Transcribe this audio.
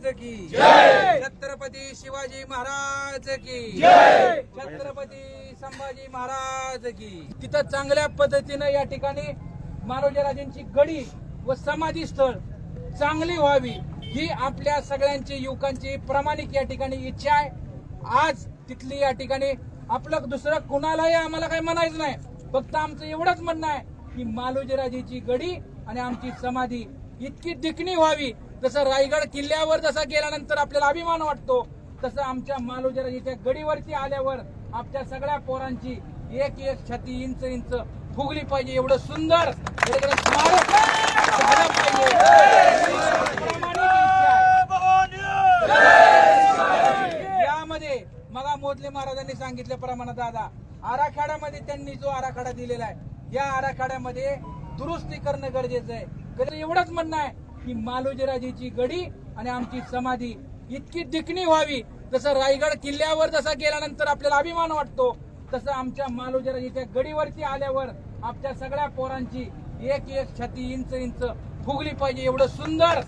महाराज की। छत्रपती शिवाजी महाराज की। छत्रपती संभाजी महाराज की। तिथं चांगल्या पद्धतीनं या ठिकाणी मारोजराजेंची गडी व समाधी स्थळ चांगली व्हावी ही आपल्या सगळ्यांची युवकांची प्रामाणिक या ठिकाणी इच्छा आहे. आज तिथली या ठिकाणी आपलं दुसरं कुणालाही आम्हाला काही म्हणायचं नाही. फक्त आमचं एवढंच म्हणणं आहे की मालोजीराजेची गडी आणि आमची समाधी इतकी दिखणी व्हावी जसं रायगड किल्ल्यावर जसा गेल्यानंतर आपल्याला अभिमान वाटतो तसं आमच्या मालोजराजीच्या गडीवरती आल्यावर आपल्या सगळ्या पोरांची एक एक छाती इंच इंच फुगली पाहिजे एवढं सुंदर स्मारक झालं पाहिजे यामध्ये मगा मोदले महाराजांनी सांगितल्याप्रमाणे दादा आराखड्यामध्ये त्यांनी जो आराखडा दिलेला आहे या आराखड्यामध्ये दुरुस्ती करणं गरजेचं आहे. कधी एवढंच म्हणणं आहे की मालोजीराजेची गडी आणि आमची समाधी इतकी दिखणी व्हावी. जसं रायगड किल्ल्यावर जसा गेल्यानंतर आपल्याला अभिमान वाटतो तसं आमच्या मालोजीराजेच्या गडीवरती आल्यावर आपल्या सगळ्या पोरांची एक एक छाती इंच इंच फुगली पाहिजे. एवढं सुंदर